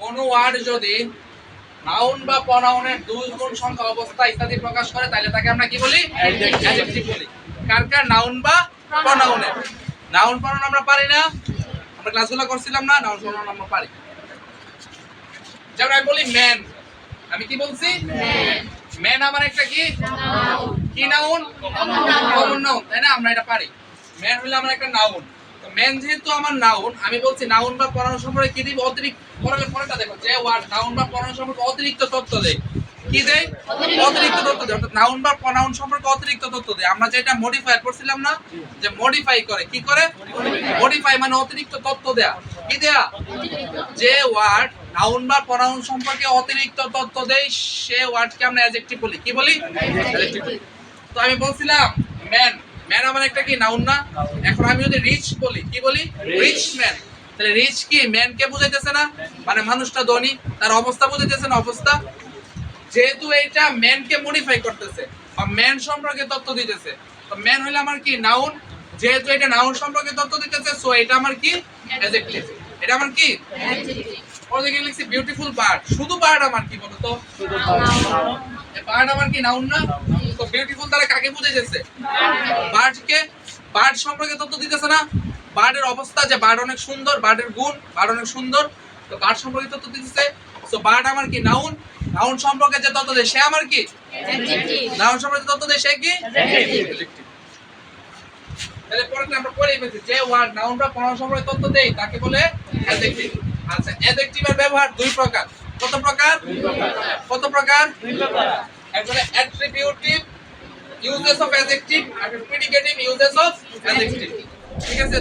কোন ওয়ার্ড যদি নাউন বা প্রনাউনের দুই গুণ সংখ্যা অবস্থা ইত্যাদি প্রকাশ করে তাহলে তাকে আমরা কি বলি? অ্যাডজেক্টিভ বলি। কার কার? নাউন বা প্রনাউনের। নাউন প্রনাউন আমরা পারি না। আমরা ক্লাসগুলো করছিলাম না নাউন প্রনাউন আমরা পারি। যেমন আমি বলি ম্যান আমি কি বলছি? ম্যান আমার একটা কি? কি নাউন? কমন নাউন তাই না? আমরা এটা পারি। ম্যান হলে আমার একটা নাউন। তো ম্যান যেহেতু আমার নাউন আমি বলছি নাউন বা পড়ানো সম্পর্কে কি দিব? অতিরিক্ত পড়ালে পরেটা দেখো যে ওয়ার্ড নাউন বা পড়ানো সম্পর্কে অতিরিক্ত তথ্য দেয়। কি দেয়? অতিরিক্ত। তথ্য দেয়। অর্থাৎ নাউন বা প্রনাউন সম্পর্কে অতিরিক্ত তথ্য দেয়। আমরা যেটা মডিফায়ার করছিলাম না যে মডিফাই করে। কি করে? মডিফাই মানে অতিরিক্ত তথ্য দেয়া। কি দেয়া? যে ওয়ার্ড নাউন বা প্রনাউন সম্পর্কে অতিরিক্ত তথ্য দেয় সে ওয়ার্ডকে আমরা অ্যাডজেক্টিভ বলি। কি বলি? বলি। তো আমি বলছিলাম ম্যান ম্যান আমার একটা কি? নাউন না? এখন আমি যদি রিচ বলি কি বলি? রিচ ম্যান তাহলে রিচ কি? ম্যান কে বুঝাইতেছে না? মানে মানুষটা ধনী তার অবস্থা বুঝাইতেছে না অবস্থা? যেহেতু এটা ম্যান কে মডিফাই করতেছে বা ম্যান সম্পর্কে তথ্য দিতেছে। তো ম্যান হইলে আমার কি? নাউন যেহেতু এটা নাউন সম্পর্কে তথ্য দিতেছে সো এটা আমার কি? অ্যাডজেক্টিভ এটা আমার কি? ওদিকে লিখছি বিউটিফুল বার্ড শুধু বার্ড আমার কি বলতো? বার্ড আমার কি? নাউন না? তো বিউটিফুল তাহলে কাকে বুঝাইতেছে? বার্ডকে বার্ড সম্পর্কে তথ্য দিতেছে না। বার্ডের অবস্থা যে বার্ড অনেক সুন্দর বার্ডের গুণ বার্ড অনেক সুন্দর। তো বার্ড সম্পর্কে তথ্য দিতেছে? তো বার্ড আমার কি? নাউন? নাউন সম্পর্কে যে তথ্য দেয় সে আমার কি? নাউন সম্পর্কে তথ্য দেয় সে কি? তাহলে পরেরটা আমরা পড়েই পেয়েছি যে ওয়ার্ড নাউন বা প্রনাউন সম্পর্কে তথ্য দেয় তাকে বলে অ্যাডজেক্টিভ আচ্ছা অ্যাডজেক্টিভের ব্যবহার দুই প্রকার। কত প্রকার? কত প্রকার? একবারে attributive uses of adjective R predicative uses of adjective ঠিক আছে